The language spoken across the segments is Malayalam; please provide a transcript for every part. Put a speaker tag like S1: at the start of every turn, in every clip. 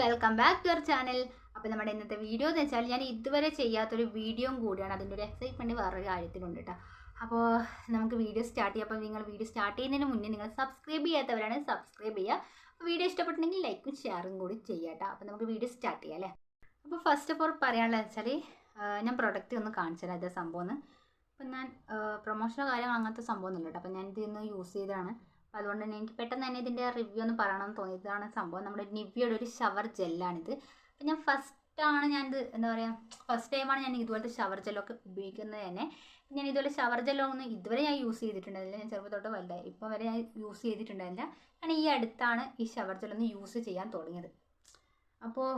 S1: Welcome back to our channel അപ്പോൾ നമ്മുടെ ഇന്നത്തെ വീഡിയോ എന്ന് വെച്ചാൽ ഞാൻ ഇതുവരെ ചെയ്യാത്തൊരു വീഡിയോയും കൂടിയാണ്. അതിന്റെ ഒരു എക്സൈറ്റ്മെന്റ് വേറൊരു കാര്യത്തിലുണ്ട് കേട്ടോ അപ്പോൾ നമുക്ക് വീഡിയോ സ്റ്റാർട്ട് ചെയ്യാം. അപ്പോൾ നിങ്ങൾ വീഡിയോ സ്റ്റാർട്ട് ചെയ്യുന്നതിന് മുന്നേ നിങ്ങൾ സബ്സ്ക്രൈബ് ചെയ്യാത്തവരാണ് സബ്സ്ക്രൈബ് ചെയ്യുക. വീഡിയോ ഇഷ്ടപ്പെട്ടിട്ടുണ്ടെങ്കിൽ ലൈക്കും ഷെയറും കൂടി ചെയ്യാം കേട്ടോ അപ്പോൾ നമുക്ക് വീഡിയോ സ്റ്റാർട്ട് ചെയ്യാം അല്ലേ? അപ്പോൾ ഫസ്റ്റ് ഓഫ് ഓൾ പറയാനുള്ളത് വെച്ചാൽ ഞാൻ പ്രൊഡക്റ്റ് ഒന്ന് കാണിച്ചു തരാം. ഇതേ സംഭവം ഒന്ന്. അപ്പം ഞാൻ പ്രൊമോഷനോ കാര്യങ്ങളോ അങ്ങനത്തെ സംഭവം ഒന്നുമില്ല കേട്ടോ അപ്പോൾ ഞാൻ ഇത് ഇന്ന് യൂസ് ചെയ്തതാണ്. അതുകൊണ്ട് തന്നെ എനിക്ക് പെട്ടെന്ന് തന്നെ ഇതിന്റെ റിവ്യൂ ഒന്ന് പറയണമെന്ന് തോന്നി. ഇതാണ് സംഭവം. നമ്മുടെ നിവ്യയുടെ ഒരു ഷവർ ജെല്ലാണിത് അപ്പം ഞാൻ ഫസ്റ്റാണ് ഞാനിത് എന്താ പറയുക ഫസ്റ്റ് ടൈമാണ് ഞാൻ ഇതുപോലത്തെ ഷവർ ജെല്ലൊക്കെ ഉപയോഗിക്കുന്നത് തന്നെ. ഞാൻ ഇതുപോലെ ഷവർ ജെല്ലൊന്നും ഇതുവരെ ഞാൻ യൂസ് ചെയ്തിട്ടുണ്ടായിരുന്നില്ല. ഞാൻ ചെറുപ്പം തൊട്ട് വലുതായി. ഇപ്പം വരെ ഞാൻ യൂസ് ചെയ്തിട്ടുണ്ടായിരുന്നില്ല. ഞാൻ ഈ അടുത്താണ് ഈ ഷവർ ജെല്ലൊന്ന് യൂസ് ചെയ്യാൻ തുടങ്ങിയത്. അപ്പോൾ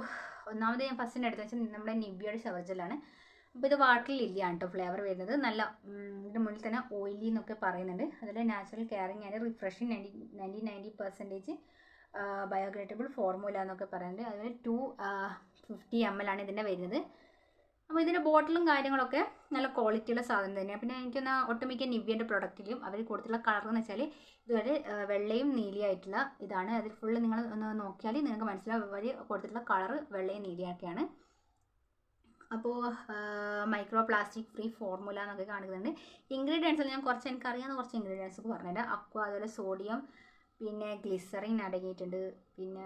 S1: ഒന്നാമത് ഞാൻ ഫസ്റ്റിന്റെ അടുത്ത് വെച്ചാൽ നമ്മുടെ നിവ്യയുടെ ഷവർ ജെല്ലാണ് അപ്പോൾ ഇത് വാട്ടറിൽ ഇല്ലയാണ് കേട്ടോ ഫ്ലേവർ വരുന്നത്. നല്ല ഇതിന്റെ മുന്നിൽ തന്നെ ഓയിലി എന്നൊക്കെ പറയുന്നുണ്ട്. അതിൽ natural caring and refreshing ninety ninety ninety percentage biodegradable formula എന്നൊക്കെ പറയുന്നുണ്ട്. അതിൽ ടു ഫിഫ്റ്റി എം എൽ ആണ് ഇതിന്റെ വരുന്നത്. അപ്പോൾ ഇതിന്റെ ബോട്ടിലും കാര്യങ്ങളൊക്കെ നല്ല ക്വാളിറ്റിയുള്ള സാധനം തന്നെയാണ് പിന്നെ എനിക്കൊന്ന് ഒട്ടുമിക്ക നിവ്യന്റെ പ്രൊഡക്റ്റിലും അവർ കൊടുത്തുള്ള കളർ എന്ന് വെച്ചാൽ ഇതുവരെ വെള്ളയും നീലിയായിട്ടുള്ള ഇതാണ്. അതിൽ ഫുള്ള് നിങ്ങൾ ഒന്ന് നോക്കിയാൽ നിങ്ങൾക്ക് മനസ്സിലാവും അവർ കൊടുത്തിട്ടുള്ള കളർ വെള്ളയും നീലിയൊക്കെയാണ്. അപ്പോൾ മൈക്രോ പ്ലാസ്റ്റിക് ഫ്രീ ഫോർമുല എന്നൊക്കെ കാണിക്കുന്നുണ്ട്. ഇൻഗ്രീഡിയൻസിൽ ഞാൻ കുറച്ച് എനിക്കറിയാവുന്ന കുറച്ച് ഇൻഗ്രീഡിയൻസ് പറഞ്ഞുതരാം. അക്വ അതുപോലെ സോഡിയം പിന്നെ ഗ്ലിസറിൻ അടങ്ങിയിട്ടുണ്ട് പിന്നെ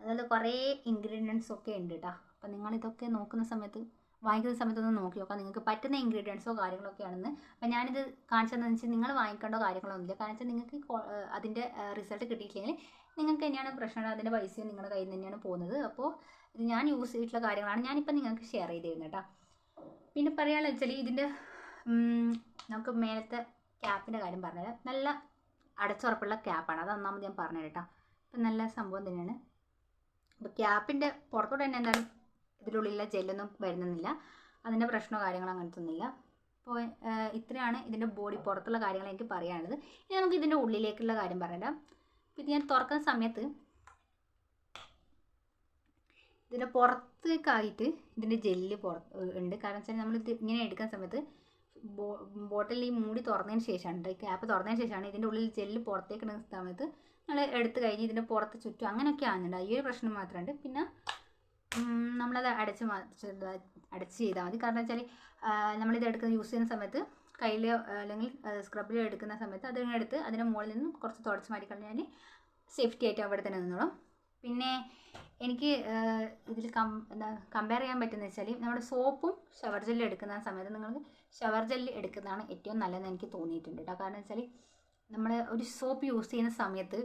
S1: അതുപോലെ കുറേ ഇൻഗ്രീഡിയൻസ് ഒക്കെ ഉണ്ട് കേട്ടോ അപ്പോൾ നിങ്ങളിതൊക്കെ നോക്കുന്ന സമയത്ത് വാങ്ങിക്കുന്ന സമയത്ത് ഒന്ന് നോക്കി നോക്കാം. നിങ്ങൾക്ക് പറ്റുന്ന ഇൻഗ്രീഡിയൻസോ കാര്യങ്ങളൊക്കെ ആണെന്ന്. അപ്പോൾ ഞാനിത് കാണിച്ചതെന്ന് വെച്ചാൽ നിങ്ങൾ വാങ്ങിക്കേണ്ട കാര്യങ്ങളൊന്നുമില്ല. കാരണം വെച്ചാൽ നിങ്ങൾക്ക് അതിന്റെ റിസൾട്ട് കിട്ടിയിട്ടില്ലെങ്കിൽ നിങ്ങൾക്ക് തന്നെയാണ് പ്രശ്നം അതിന്റെ പൈസയും നിങ്ങളുടെ കയ്യിൽ നിന്ന് തന്നെയാണ് പോകുന്നത്. അപ്പോൾ ഇത് ഞാൻ യൂസ് ചെയ്തിട്ടുള്ള കാര്യങ്ങളാണ് ഞാനിപ്പോൾ നിങ്ങൾക്ക് ഷെയർ ചെയ്ത് തരുന്നത് കേട്ടോ. പിന്നെ പറയാനുള്ള വെച്ചാൽ ഇതിന്റെ നമുക്ക് മേലത്തെ ക്യാപ്പിന്റെ കാര്യം പറഞ്ഞുതരാം. നല്ല അടച്ചുറപ്പുള്ള ക്യാപ്പാണ് അത് ഒന്നാമത് ഞാൻ പറഞ്ഞു കേട്ടോ. അപ്പം നല്ല സംഭവം തന്നെയാണ്. അപ്പോൾ ക്യാപ്പിന്റെ പുറത്തോട്ട് തന്നെ എന്തായാലും ഇതിനുള്ളിലുള്ള ജെല്ലൊന്നും വരുന്നില്ല. അതിന്റെ പ്രശ്നമോ കാര്യങ്ങളോ അങ്ങനത്തെ ഒന്നുമില്ല അപ്പോൾ ഇത്രയാണ് ഇതിന്റെ ബോഡി പുറത്തുള്ള കാര്യങ്ങൾ എനിക്ക് പറയാനുള്ളത്. ഇനി നമുക്ക് ഇതിന്റെ ഉള്ളിലേക്കുള്ള കാര്യം പറയാം ഇത് ഞാൻ തുറക്കുന്ന സമയത്ത് ഇതിന്റെ പുറത്തേക്കായിട്ട് ഇതിന്റെ ജെല്ല് പുറത്ത് ഉണ്ട്. കാരണം വെച്ചാൽ നമ്മൾ ഇത് ഇങ്ങനെ എടുക്കുന്ന സമയത്ത് ബോ ബോട്ടിൽ ഈ മൂടി തുറന്നതിന് ശേഷമാണ് ക്യാപ്പ് തുറന്നതിന് ശേഷമാണ് ഇതിന്റെ ഉള്ളിൽ ജെല്ല് പുറത്തേക്ക് ഇടുന്ന സമയത്ത് നമ്മൾ എടുത്തു കഴിഞ്ഞ് ഇതിന്റെ പുറത്ത് ചുറ്റും അങ്ങനെയൊക്കെ ആകുന്നുണ്ട് ഈ ഒരു പ്രശ്നം മാത്രമുണ്ട്. പിന്നെ നമ്മളത് അടച്ച് അടച്ച് ചെയ്താൽ മതി. കാരണം വെച്ചാൽ നമ്മളിത് എടുക്കുന്ന യൂസ് ചെയ്യുന്ന സമയത്ത് കയ്യിൽ അല്ലെങ്കിൽ സ്ക്രബിൽ എടുക്കുന്ന സമയത്ത് അതിനെടുത്ത് അതിന്റെ മുകളിൽ നിന്നും കുറച്ച് തുടച്ച് മാറ്റി കളഞ്ഞാൽ സേഫ്റ്റി ആയിട്ട് അവിടെ തന്നെ നിന്നോളും. പിന്നെ എനിക്ക് ഇതിൽ കം എന്താ കമ്പയർ ചെയ്യാൻ പറ്റുന്ന വെച്ചാൽ നമ്മുടെ സോപ്പും ഷവർ ജെല്ലും എടുക്കുന്ന സമയത്ത് നിങ്ങൾ ഷവർ ജെല്ല് എടുക്കുന്നതാണ് ഏറ്റവും നല്ലതെന്ന് എനിക്ക് തോന്നിയിട്ടുണ്ട് കേട്ടോ കാരണം വെച്ചാൽ നമ്മൾ ഒരു സോപ്പ് യൂസ് ചെയ്യുന്ന സമയത്ത്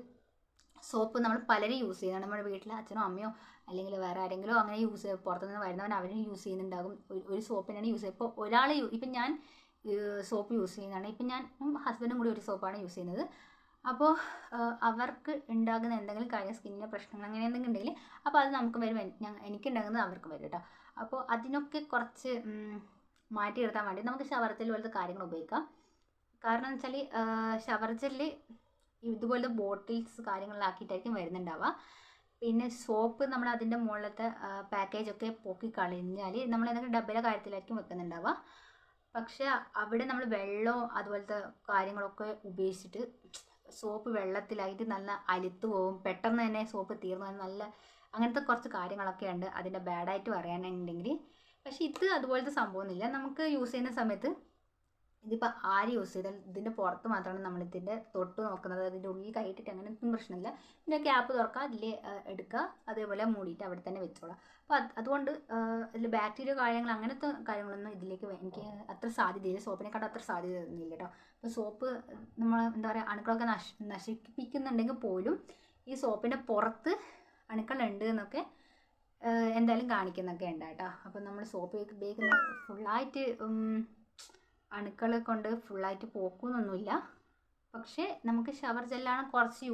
S1: സോപ്പ് നമ്മൾ പലരും യൂസ് ചെയ്യുന്നത് നമ്മുടെ വീട്ടിൽ അച്ഛനോ അമ്മയോ അല്ലെങ്കിൽ വേറെ ആരെങ്കിലും അങ്ങനെ യൂസ് ചെയ്യും പുറത്തുനിന്ന് വരുന്നവൻ അവരും യൂസ് ചെയ്യുന്നുണ്ടാകും. ഒരു സോപ്പ് തന്നെയാണ് യൂസ് ചെയ്യുക ഇപ്പോൾ ഒരാൾ ഇപ്പം ഞാൻ സോപ്പ് യൂസ് ചെയ്യുന്നതാണ്. ഇപ്പം ഞാൻ ഹസ്ബൻഡും കൂടി ഒരു സോപ്പാണ് യൂസ് ചെയ്യുന്നത്. അപ്പോൾ അവർക്ക് ഉണ്ടാകുന്ന എന്തെങ്കിലും കാര്യം സ്കിന്നിന്റെ പ്രശ്നങ്ങൾ അങ്ങനെ എന്തെങ്കിലും ഉണ്ടെങ്കിൽ അപ്പോൾ അത് നമുക്ക് വരും. എനിക്ക് ഉണ്ടാകുന്നത് അവർക്ക് വരും കേട്ടോ. അപ്പോൾ അതിനൊക്കെ കുറച്ച് മാറ്റി നിർത്താൻ വേണ്ടി നമുക്ക് ഷവർ ജെൽ പോലത്തെ കാര്യങ്ങൾ ഉപയോഗിക്കാം. കാരണം എന്ന് വെച്ചാൽ ഷവർ ജെല്ല് ഇതുപോലത്തെ ബോട്ടിൽസ് കാര്യങ്ങളിലാക്കിയിട്ടായിരിക്കും വരുന്നുണ്ടാവുക. പിന്നെ സോപ്പ് നമ്മൾ അതിന്റെ മുകളിലത്തെ പാക്കേജൊക്കെ പൊക്കി കളഞ്ഞാൽ നമ്മൾ എന്തെങ്കിലും ഡബയിലെ കാര്യത്തിലായിരിക്കും വെക്കുന്നുണ്ടാവുക. പക്ഷേ അവിടെ നമ്മൾ വെള്ളവും അതുപോലത്തെ കാര്യങ്ങളൊക്കെ ഉപയോഗിച്ചിട്ട് സോപ്പ് വെള്ളത്തിലായിട്ട് നല്ല അലുത്ത് പോകും പെട്ടെന്ന് തന്നെ സോപ്പ് തീർന്നു. നല്ല അങ്ങനത്തെ കുറച്ച് കാര്യങ്ങളൊക്കെ ഉണ്ട്. അതിന്റെ ബാഡായിട്ട് പറയാനുണ്ടെങ്കിൽ. പക്ഷെ ഇത് അതുപോലത്തെ സംഭവമൊന്നുമില്ല. നമുക്ക് യൂസ് ചെയ്യുന്ന സമയത്ത് ഇതിപ്പോൾ ആര് യൂസ് ചെയ്താൽ ഇതിന്റെ പുറത്ത് മാത്രമാണ് നമ്മൾ ഇതിന്റെ തൊട്ട് നോക്കുന്നത്. അതിന്റെ ഉള്ളിൽ അങ്ങനെ ഒന്നും പ്രശ്നമില്ല. ഇതിന്റെ ക്യാപ്പ് തുറക്കുക അതിൽ എടുക്കുക. അതേപോലെ മൂടിയിട്ട് അവിടെ തന്നെ വെച്ചോളാം. അപ്പോൾ അതുകൊണ്ട് ഇതിൽ ബാക്ടീരിയ കാര്യങ്ങൾ അങ്ങനത്തെ കാര്യങ്ങളൊന്നും ഇതിലേക്ക് എനിക്ക് അത്ര സാധ്യതയില്ല. സോപ്പിനെക്കാട്ടും അത്ര സാധ്യത ഒന്നുമില്ല കേട്ടോ. അപ്പോൾ സോപ്പ് നമ്മൾ എന്താ പറയുക അണുക്കളൊക്കെ നശ നശിപ്പിക്കുന്നുണ്ടെങ്കിൽ പോലും ഈ സോപ്പിന്റെ പുറത്ത് അണുക്കളുണ്ട് എന്നൊക്കെ എന്തായാലും കാണിക്കുന്നൊക്കെ ഉണ്ട് കേട്ടോ. അപ്പോൾ നമ്മൾ സോപ്പ് ഉപയോഗിക്കുന്ന ഫുള്ളായിട്ട് അണുക്കളെ കൊണ്ട് ഫുള്ളായിട്ട് പോക്കുന്നൊന്നുമില്ല. പക്ഷേ നമുക്ക് ഷവർ ജെല്ലാണ് കുറച്ച്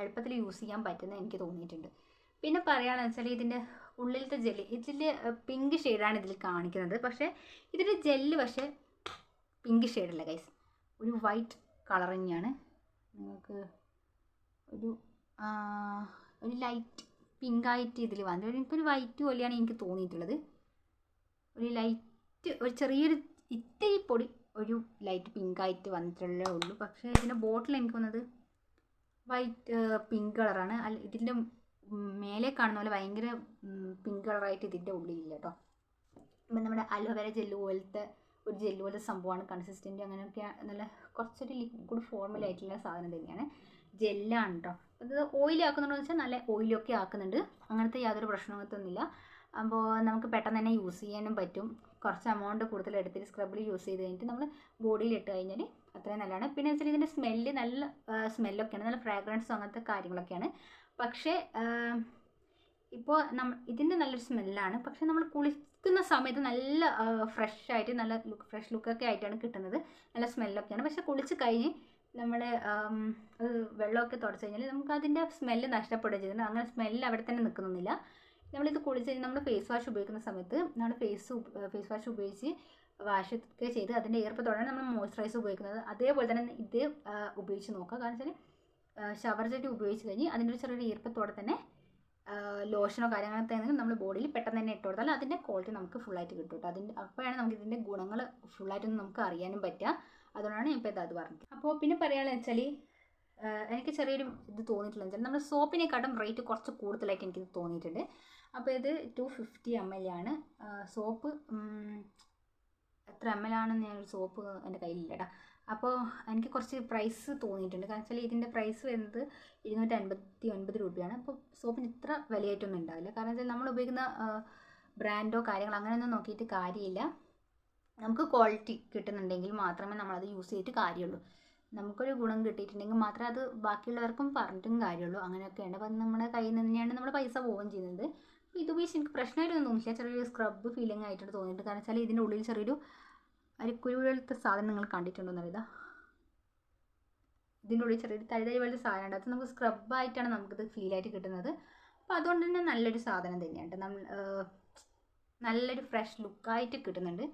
S1: എളുപ്പത്തിൽ യൂസ് ചെയ്യാൻ പറ്റുന്നത് എനിക്ക് തോന്നിയിട്ടുണ്ട്. പിന്നെ പറയുകയാണെന്ന് വെച്ചാൽ ഇതിന്റെ ഉള്ളിലത്തെ ജെല്ല് ഇതിൽ പിങ്ക് ഷെയ്ഡാണ് ഇതിൽ കാണിക്കുന്നത്. പക്ഷേ ഇതിന്റെ ജെല്ല് പക്ഷേ പിങ്ക് ഷെയ്ഡല്ല ഗൈസ് ഒരു വൈറ്റ് കളർ തന്നെയാണ് നിങ്ങൾക്ക് ഒരു ഒരു ലൈറ്റ് പിങ്കായിട്ട് ഇതിൽ വന്നു എനിക്കൊരു വൈറ്റ് പോലെയാണ് എനിക്ക് തോന്നിയിട്ടുള്ളത്. ഒരു ലൈറ്റ് ഒരു ചെറിയൊരു ഇത്തിരി പൊടി ഒരു ലൈറ്റ് പിങ്ക് ആയിട്ട് വന്നിട്ടുള്ളേ ഉള്ളൂ. പക്ഷേ ഇതിന്റെ ബോട്ടിൽ എനിക്ക് വന്നത് വൈറ്റ് പിങ്ക് കളറാണ്. അല്ല ഇതിന്റെ മേലെ കാണുന്ന പോലെ ഭയങ്കര പിങ്ക് കളറായിട്ട് ഇതിന്റെ ഉള്ളിലില്ല കേട്ടോ. ഇപ്പം നമ്മുടെ അലോവേര ജെല്ല് പോലത്തെ ഒരു ജെല്ല് പോലത്തെ സംഭവമാണ്. കൺസിസ്റ്റന്റ് അങ്ങനെയൊക്കെ നല്ല കുറച്ചൊരു ലിക്വിഡ് ഫോർമലായിട്ടുള്ള സാധനം തന്നെയാണ്. ജെല്ലാണ് കേട്ടോ അത് ഓയിൽ ആക്കുന്നുണ്ടോ വെച്ചാൽ നല്ല ഓയിലൊക്കെ ആക്കുന്നുണ്ട്. അങ്ങനത്തെ യാതൊരു പ്രശ്നമൊന്നുമില്ല അപ്പോൾ നമുക്ക് പെട്ടെന്ന് തന്നെ യൂസ് ചെയ്യാനും പറ്റും. കുറച്ച് എമൗണ്ട് കൂടുതൽ എടുത്തിട്ട് സ്ക്രബിൽ യൂസ് ചെയ്ത് കഴിഞ്ഞിട്ട് നമ്മൾ ബോഡിയിൽ ഇട്ട് കഴിഞ്ഞാൽ അത്രയും നല്ലതാണ്. പിന്നെ വെച്ചാൽ ഇതിന്റെ സ്മെല്ല് നല്ല സ്മെല്ലൊക്കെയാണ് നല്ല ഫ്രാഗ്രൻസും അങ്ങനത്തെ കാര്യങ്ങളൊക്കെയാണ്. പക്ഷേ ഇപ്പോൾ നമ്മൾ ഇതിന്റെ നല്ലൊരു സ്മെല്ലാണ് പക്ഷേ നമ്മൾ കുളിക്കുന്ന സമയത്ത് നല്ല ഫ്രഷ് ആയിട്ട് നല്ല ലുക്ക് ഫ്രഷ് ലുക്കൊക്കെ ആയിട്ടാണ് കിട്ടുന്നത്. നല്ല സ്മെല്ലൊക്കെയാണ് പക്ഷെ കുളിച്ച് കഴിഞ്ഞ് നമ്മൾ വെള്ളമൊക്കെ തുടച്ച് കഴിഞ്ഞാൽ നമുക്ക് അതിന്റെ സ്മെല്ല് നഷ്ടപ്പെടുകയും ചെയ്യുന്നുണ്ട് അങ്ങനെ സ്മെല്ല് അവിടെ തന്നെ നിൽക്കുന്നില്ല. നമ്മളിത് കുളിച്ച് കഴിഞ്ഞ് നമ്മൾ ഫേസ് വാഷ് ഉപയോഗിക്കുന്ന സമയത്ത് നമ്മൾ ഫേസ് ഫേസ് വാഷ് ഉപയോഗിച്ച് വാഷ് ഒക്കെ ചെയ്ത് അതിന്റെ ഈർപ്പത്തോടെയാണ് നമ്മൾ മോയ്സ്ചറൈസർ ഉപയോഗിക്കുന്നത്. അതേപോലെ തന്നെ ഇത് ഉപയോഗിച്ച് നോക്കുക. കാരണം വെച്ചാൽ ഷവർ ജെറ്റ് ഉപയോഗിച്ച് കഴിഞ്ഞ് അതിന്റെ ഒരു ചെറിയൊരു ഈർപ്പത്തോടെ തന്നെ ലോഷനോ കാര്യങ്ങളൊക്കെ ആണെങ്കിൽ നമ്മൾ ബോഡിയിൽ പെട്ടെന്ന് തന്നെ ഇട്ട് കൊടുത്താൽ അതിന്റെ ക്വാളിറ്റി നമുക്ക് ഫുള്ളായിട്ട് കിട്ടും അതിന്റെ അപ്പോഴാണ് നമുക്ക് ഇതിന്റെ ഗുണങ്ങൾ ഫുള്ളായിട്ടൊന്നും നമുക്ക് അറിയാനും പറ്റുക അതുകൊണ്ടാണ് ഇപ്പോൾ ഇത് അത് പറഞ്ഞത്. അപ്പോൾ പിന്നെ പറയുകയാണെന്ന് വെച്ചാൽ എനിക്ക് ചെറിയൊരു ഇത് വെച്ചാൽ നമ്മൾ സോപ്പിനെക്കാട്ടും റേറ്റ് കുറച്ച് കൂടുതലായിട്ട് എനിക്കിത് തോന്നിയിട്ടുണ്ട്. അപ്പോൾ ഇത് ടു ഫിഫ്റ്റി എം എൽ ആണ് സോപ്പ് എത്ര എം എൽ ആണെന്ന് ഞാൻ സോപ്പ് എന്റെ കയ്യിലില്ല കേട്ടോ അപ്പോൾ എനിക്ക് കുറച്ച് പ്രൈസ് തോന്നിയിട്ടുണ്ട്. കാരണം വെച്ചാൽ ഇതിന്റെ പ്രൈസ് വരുന്നത് ഇരുന്നൂറ്റി അൻപത്തി ഒൻപത് രൂപയാണ്. അപ്പോൾ സോപ്പിന് ഇത്ര വിലയായിട്ടൊന്നും ഉണ്ടാവില്ല. കാരണം വെച്ചാൽ നമ്മൾ ഉപയോഗിക്കുന്ന ബ്രാൻഡോ കാര്യങ്ങളോ അങ്ങനെയൊന്നും നോക്കിയിട്ട് കാര്യമില്ല. നമുക്ക് ക്വാളിറ്റി കിട്ടുന്നുണ്ടെങ്കിൽ മാത്രമേ നമ്മളത് യൂസ് ചെയ്തിട്ട് കാര്യമുള്ളൂ. നമുക്കൊരു ഗുണം കിട്ടിയിട്ടുണ്ടെങ്കിൽ മാത്രമേ അത് ബാക്കിയുള്ളവർക്കും പറഞ്ഞിട്ടും കാര്യമുള്ളൂ. അങ്ങനെയൊക്കെയാണ് അപ്പം നമ്മുടെ കയ്യിൽ നിന്ന് തന്നെയാണ് നമ്മൾ പൈസ പോവുകയും ചെയ്യുന്നത്. ഇത് ഉപയോഗിച്ച് എനിക്ക് പ്രശ്നമായിട്ടൊന്നും തോന്നില്ല ചെറിയൊരു സ്ക്രബ് ഫീലിംഗ് ആയിട്ടാണ് തോന്നിയിട്ടുണ്ട്. കാരണം വെച്ചാൽ ഇതിന്റെ ഉള്ളിൽ ചെറിയൊരു അരിക്കുരു പോലത്തെ സാധനം നിങ്ങൾ കണ്ടിട്ടുണ്ടോ എന്നറിയതാ ഇതിന്റെ ഉള്ളിൽ ചെറിയൊരു തരിതരി പോലത്തെ സാധനം ഉണ്ട്. അത് നമുക്ക് സ്ക്രബായിട്ടാണ് നമുക്കിത് ഫീലായിട്ട് കിട്ടുന്നത്. അപ്പോൾ അതുകൊണ്ട് തന്നെ നല്ലൊരു സാധനം തന്നെയാണ് നമ്മൾ നല്ലൊരു ഫ്രഷ് ലുക്കായിട്ട് കിട്ടുന്നുണ്ട്.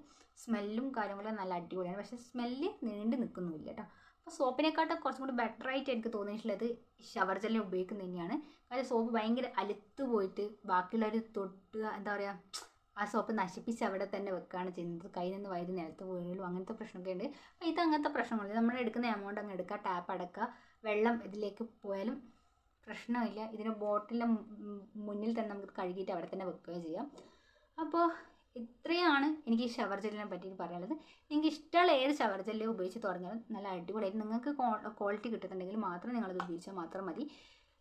S1: സ്മെല്ലും കാര്യങ്ങളും നല്ല അടിപൊളിയാണ്. പക്ഷേ സ്മെല്ല് നീണ്ടു നിൽക്കുന്നുമില്ല കേട്ടോ. അപ്പോൾ സോപ്പിനെക്കാട്ടും കുറച്ചും കൂടി ബെറ്റർ ആയിട്ട് എനിക്ക് തോന്നിയിട്ടുള്ളത് ഷവർ ജെല്ലിനെ ഉപയോഗിക്കുന്നത് തന്നെയാണ്. കാരണം സോപ്പ് ഭയങ്കര അലുത്ത് പോയിട്ട് ബാക്കിയുള്ളവർ തൊട്ട് എന്താ പറയുക ആ സോപ്പ് നശിപ്പിച്ച് അവിടെ തന്നെ വെക്കുകയാണ് ചെയ്യുന്നത്. കയ്യിൽ നിന്ന് വൈദ്യുതി നിലത്ത് വീഴും അങ്ങനത്തെ പ്രശ്നമൊക്കെ ഉണ്ട്. അപ്പോൾ ഇത് അങ്ങനത്തെ പ്രശ്നങ്ങളില്ല നമ്മൾ എടുക്കുന്ന എമൗണ്ട് അങ്ങ് എടുക്കുക ടാപ്പ് അടക്കുക വെള്ളം ഇതിലേക്ക് പോയാലും പ്രശ്നമില്ല. ഇതിന് ബോട്ടിലിന്റെ മുന്നിൽ തന്നെ നമുക്ക് കഴുകിയിട്ട് അവിടെ തന്നെ വെക്കുകയും ചെയ്യാം. അപ്പോൾ ഇത്രയാണ് എനിക്ക് ഈ ഷവർ ജെല്ലിനെ പറ്റിയിട്ട് പറയാനുള്ളത്. നിങ്ങൾക്ക് ഇഷ്ടമുള്ള ഏത് ഷവർ ജെല്ല് ഉപയോഗിച്ച് തുടങ്ങിയാലും നല്ല അടിപൊളിയായിട്ട് നിങ്ങൾക്ക് ക്വാളിറ്റി കിട്ടുന്നുണ്ടെങ്കിൽ മാത്രം നിങ്ങളത് ഉപയോഗിച്ചാൽ മാത്രം മതി.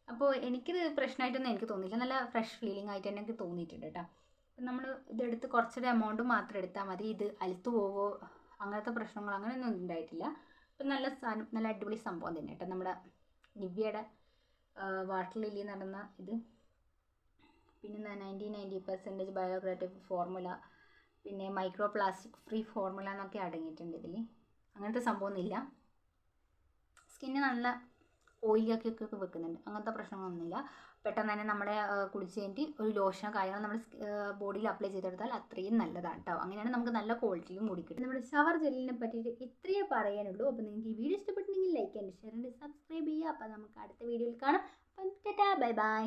S1: അപ്പോൾ എനിക്കിത് പ്രശ്നമായിട്ടൊന്നും എനിക്ക് തോന്നിയില്ല നല്ല ഫ്രഷ് ഫീലിംഗ് ആയിട്ട് തന്നെ എനിക്ക് തോന്നിയിട്ടുണ്ട് കേട്ടോ. നമ്മൾ ഇതെടുത്ത് കുറച്ചൊരു എമൗണ്ട് മാത്രം എടുത്താൽ മതി. ഇത് അലുത്ത് പോവോ അങ്ങനത്തെ പ്രശ്നങ്ങൾ അങ്ങനെയൊന്നും ഉണ്ടായിട്ടില്ല. അപ്പം നല്ല സാധനം നല്ല അടിപൊളി സംഭവം തന്നെ കേട്ടോ. നമ്മുടെ നിവ്യയുടെ വാട്ടർ ലില്ലി നടന്ന ഇത്. പിന്നെ ninety ninety percentage biodegradable formula പിന്നെ മൈക്രോ പ്ലാസ്റ്റിക് ഫ്രീ ഫോർമുല എന്നൊക്കെ അടങ്ങിയിട്ടുണ്ട് ഇതിൽ അങ്ങനത്തെ സംഭവമൊന്നുമില്ല സ്കിന്ന് നല്ല ഓയിലൊക്കെ വെക്കുന്നുണ്ട്. അങ്ങനത്തെ പ്രശ്നങ്ങളൊന്നുമില്ല. പെട്ടെന്ന് തന്നെ നമ്മളെ കുളിച്ച് കഴിഞ്ഞിട്ട് ഒരു ലോഷനോ കാര്യങ്ങളോ നമ്മൾ ബോഡിയിൽ അപ്ലൈ ചെയ്തെടുത്താൽ അത്രയും നല്ലതാണ് കേട്ടോ അങ്ങനെയാണ് നമുക്ക് നല്ല ക്വാളിറ്റിയും കൂടി കിട്ടും നമ്മുടെ ഷവർ ജെല്ലിനെ പറ്റിയിട്ട് ഇത്രയേ പറയാനുള്ളൂ. അപ്പോൾ നിങ്ങൾക്ക് ഈ വീഡിയോ ഇഷ്ടപ്പെട്ടിട്ടുണ്ടെങ്കിൽ like and share and subscribe ചെയ്യുക. അപ്പോൾ നമുക്ക് അടുത്ത വീഡിയോയിൽ കാണാം. അപ്പം ടാറ്റാ ബൈ ബൈ